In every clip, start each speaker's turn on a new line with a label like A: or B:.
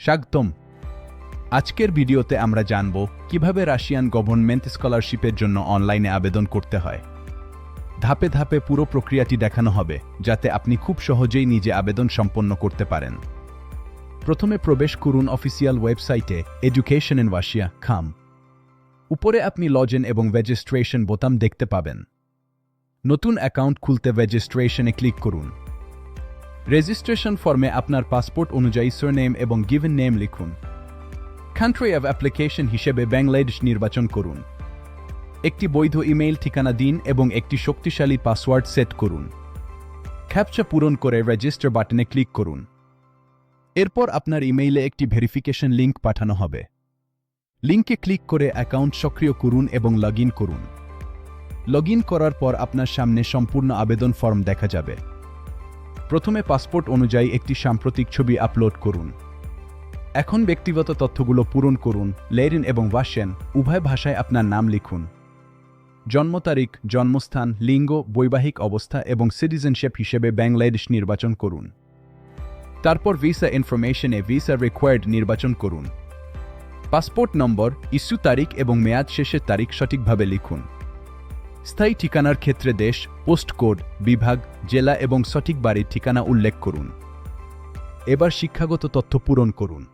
A: স্বাগতম। আজকের ভিডিওতে আমরা জানব কীভাবে রাশিয়ান গভর্নমেন্ট স্কলারশিপের জন্য অনলাইনে আবেদন করতে হয়। ধাপে ধাপে পুরো প্রক্রিয়াটি দেখানো হবে, যাতে আপনি খুব সহজেই নিজে আবেদন সম্পন্ন করতে পারেন। প্রথমে প্রবেশ করুন অফিসিয়াল ওয়েবসাইটে এডুকেশন ইন রাশিয়া, খাম। উপরে আপনি লগইন এবং রেজিস্ট্রেশন বোতাম দেখতে পাবেন। নতুন অ্যাকাউন্ট খুলতে রেজিস্ট্রেশনে ক্লিক করুন। রেজিস্ট্রেশন ফর্মে আপনার পাসপোর্ট অনুযায়ী সারনেম এবং গিভেন নেম লিখুন। কান্ট্রি অফ অ্যাপ্লিকেশন হিসেবে বাংলাদেশ নির্বাচন করুন। একটি বৈধ ইমেইল ঠিকানা দিন এবং একটি শক্তিশালী পাসওয়ার্ড সেট করুন। ক্যাপচা পূরণ করে রেজিস্টার বাটনে ক্লিক করুন। এরপর আপনার ইমেইলে একটি ভেরিফিকেশন লিঙ্ক পাঠানো হবে। লিঙ্কে ক্লিক করে অ্যাকাউন্ট সক্রিয় করুন এবং লগ করুন। লগ করার পর আপনার সামনে সম্পূর্ণ আবেদন ফর্ম দেখা যাবে। প্রথমে পাসপোর্ট অনুযায়ী একটি সাম্প্রতিক ছবি আপলোড করুন। এখন ব্যক্তিগত তথ্যগুলো পূরণ করুন, লেরিন এবং ওয়াশেন উভয় ভাষায় আপনার নাম লিখুন। জন্ম তারিখ, জন্মস্থান, লিঙ্গ, বৈবাহিক অবস্থা এবং সিটিজেনশিপ হিসেবে বাংলাদেশ নির্বাচন করুন। তারপর ভিসা ইনফরমেশনে ভিসা রিকোয়ার্ড নির্বাচন করুন। পাসপোর্ট নম্বর, ইস্যু তারিখ এবং মেয়াদ শেষের তারিখ সঠিকভাবে লিখুন। স্থায়ী ঠিকানার ক্ষেত্রে দেশ, পোস্ট কোড, বিভাগ, জেলা এবং সঠিক বাড়ির ঠিকানা উল্লেখ করুন। এবার শিক্ষাগত তথ্য পূরণ করুন।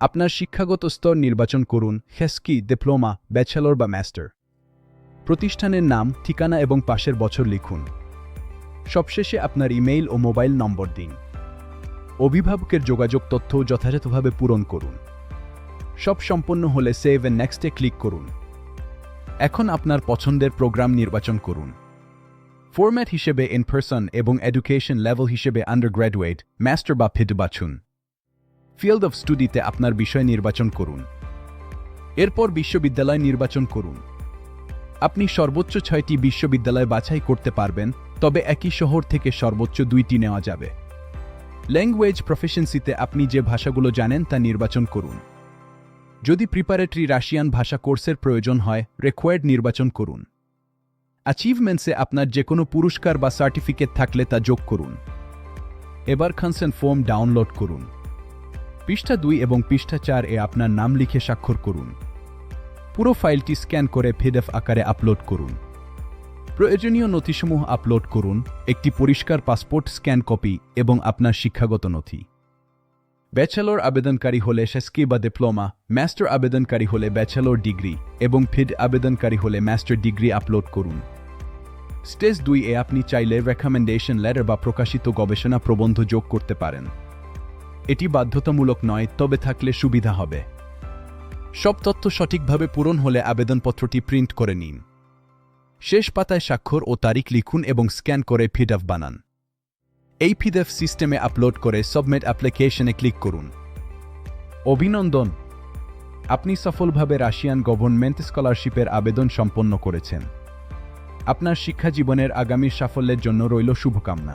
A: আপনার শিক্ষাগত স্তর নির্বাচন করুন, হেস্কি, ডিপ্লোমা, ব্যাচেলর বা মাস্টার প্রতিষ্ঠানের নাম, ঠিকানা এবং পাশের বছর লিখুন। সবশেষে আপনার ইমেইল ও মোবাইল নম্বর দিন। অভিভাবকের যোগাযোগ তথ্য যথাযথভাবে পূরণ করুন। সব সম্পন্ন হলে সেভ এন্ড নেক্সটে ক্লিক করুন। এখন আপনার পছন্দের প্রোগ্রাম নির্বাচন করুন। ফরম্যাট হিসেবে ইন পার্সন এবং এডুকেশন লেভেল হিসেবে আন্ডার গ্র্যাজুয়েট মাস্টার বা ফিড বাছুন। ফিল্ড অফ স্টুডিতে আপনার বিষয় নির্বাচন করুন। এরপর বিশ্ববিদ্যালয় নির্বাচন করুন। আপনি সর্বোচ্চ ছয়টি বিশ্ববিদ্যালয় বাছাই করতে পারবেন, তবে একই শহর থেকে সর্বোচ্চ দুইটি নেওয়া যাবে। ল্যাঙ্গুয়েজ প্রফেশনসিতে আপনি যে ভাষাগুলো জানেন তা নির্বাচন করুন। যদি প্রিপারেটরি রাশিয়ান ভাষা কোর্সের প্রয়োজন হয় রেকোয়ার্ড নির্বাচন করুন। অ্যাচিভমেন্টসে আপনার যে কোনো পুরস্কার বা সার্টিফিকেট থাকলে তা যোগ করুন। এবার কনসেন্ট ফর্ম ডাউনলোড করুন। পৃষ্ঠা দুই এবং পৃষ্ঠা চার এ আপনার নাম লিখে স্বাক্ষর করুন। পুরো ফাইলটি স্ক্যান করে পিডিএফ আকারে আপলোড করুন। প্রয়োজনীয় নথিসমূহ আপলোড করুন, একটি পরিষ্কার পাসপোর্ট স্ক্যান কপি এবং আপনার শিক্ষাগত নথি। ব্যাচেলর আবেদনকারী হলে শেস্কি বা ডিপ্লোমা, মাস্টার আবেদনকারী হলে ব্যাচেলর ডিগ্রি এবং ফিড আবেদনকারী হলে মাস্টার ডিগ্রি আপলোড করুন। স্টেজ দুই এ আপনি চাইলে রেকমেন্ডেশন লেটার বা প্রকাশিত গবেষণা প্রবন্ধ যোগ করতে পারেন। এটি বাধ্যতামূলক নয়, তবে থাকলে সুবিধা হবে। সব তথ্য সঠিকভাবে পূরণ হলে আবেদনপত্রটি প্রিন্ট করে নিন। শেষ পাতায় স্বাক্ষর ও তারিখ লিখুন এবং স্ক্যান করে ফিডএফ বানান। এই পিডিএফ সিস্টেমে আপলোড করে সাবমিট অ্যাপ্লিকেশনে ক্লিক করুন। অভিনন্দন, আপনি সফলভাবে রাশিয়ান গভর্নমেন্ট স্কলারশিপের আবেদন সম্পন্ন করেছেন। আপনার শিক্ষা জীবনের আগামী সাফল্যের জন্য রইল শুভকামনা।